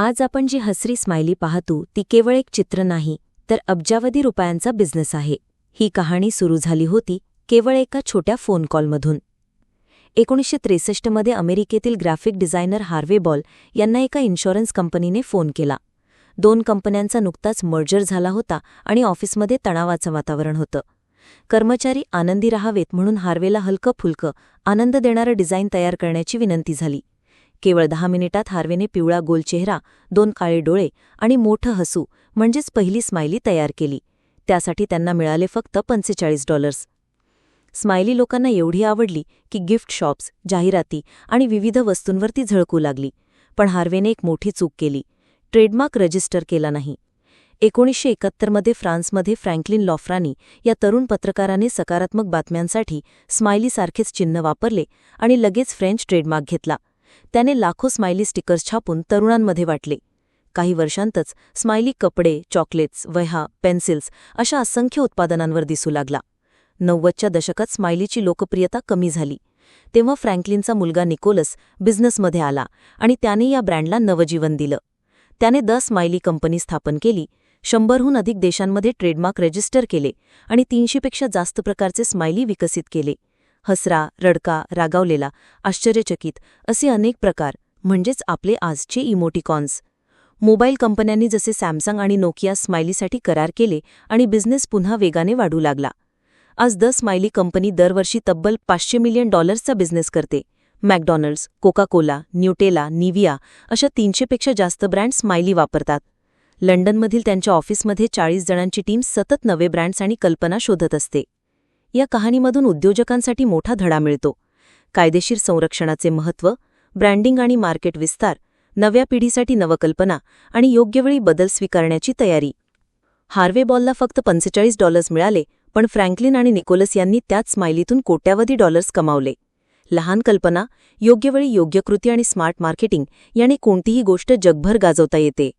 आज आपण जी हसरी स्माइली पाहतो ती केवळ एक चित्र नाही तर अब्जावधी रुपयांचा बिझनेस आहे. ही कहाणी सुरू झाली होती केवळ एका छोट्या फोन कॉलमधून. एकोणीसशे त्रेसष्टमध्ये अमेरिकेतील ग्राफिक डिझायनर हार्वे बॉल यांना एका इन्शुरन्स कंपनीने फोन केला. दोन कंपन्यांचा नुकताच मर्जर झाला होता आणि ऑफिसमध्ये तणावाचं वातावरण होतं. कर्मचारी आनंदी राहावेत म्हणून हार्वेला हलकं फुलकं आनंद देणारं डिझाईन तयार करण्याची विनंती झाली. केवळ दहा मिनिटात हार्वेने पिवळा गोल चेहरा दोन काळे डोळे आणि मोठं हसू म्हणजेच पहिली स्माइली तयार केली. त्यासाठी त्यांना मिळाले फक्त पंचेचाळीस डॉलर्स. स्माइली लोकांना एवढी आवडली की गिफ्ट शॉप्स जाहिराती आणि विविध वस्तूंवरती झळकू लागली. पण हार्वेने एक मोठी चूक केली. ट्रेडमार्क रजिस्टर केला नाही. एकोणीसशे एकाहत्तरमध्ये फ्रान्समध्ये फ्रँकलिन लॉफ्रानी या तरुण पत्रकाराने सकारात्मक बातम्यांसाठी स्माइलीसारखेच चिन्ह वापरले आणि लगेच फ्रेंच ट्रेडमार्क घेतला. त्याने लाखो स्माइली स्टिकर्स छापून तरुणांमध्ये वाटले. काही वर्षांतच स्माइली कपडे चॉकलेट्स वह्या पेन्सिल्स अशा असंख्य उत्पादनांवर दिसू लागला. नव्वदच्या दशकात स्माइलीची लोकप्रियता कमी झाली. तेव्हा फ्रँकलिनचा मुलगा निकोलस बिझनेसमध्ये आला आणि त्याने या ब्रँडला नवजीवन दिलं. त्याने द स्माइली कंपनी स्थापन केली शंभरहून अधिक देशांमध्ये ट्रेडमार्क रजिस्टर केले आणि तीनशेपेक्षा जास्त प्रकारचे स्माइली विकसित केले. हसरा रडका रागावलेला आश्चर्यचकित असे अनेक प्रकार म्हणजेच आपले आजचे इमोटिकॉन्स. मोबाईल कंपन्यांनी जसे सॅमसंग आणि नोकिया स्माइलीसाठी करार केले आणि बिझनेस पुन्हा वेगाने वाढू लागला. आज द स्माइली कंपनी दरवर्षी तब्बल पाचशे मिलियन डॉलर्सचा बिझनेस करते. McDonald's Coca Cola Nutella Nivea अशा तीनशेपेक्षा जास्त ब्रँड स्माइली वापरतात. लंडनमधील त्यांच्या ऑफिसमध्ये चाळीस जणांची टीम सतत नवे ब्रँड्स आणि कल्पना शोधत असते. या कहाणीमधून उद्योजकांसाठी मोठा धडा मिळतो. कायदेशीर संरक्षणाचे महत्त्व ब्रँडिंग आणि मार्केट विस्तार नव्या पिढीसाठी नवकल्पना आणि योग्यवेळी बदल स्वीकारण्याची तयारी. हार्वे बॉलला फक्त पंचेचाळीस डॉलर्स मिळाले पण फ्रँकलिन आणि निकोलस यांनी त्याच स्माइलीतून कोट्यावधी डॉलर्स कमावले. लहान कल्पना योग्यवेळी योग्य कृती आणि स्मार्ट मार्केटिंग याने कोणतीही गोष्ट जगभर गाजवता येते.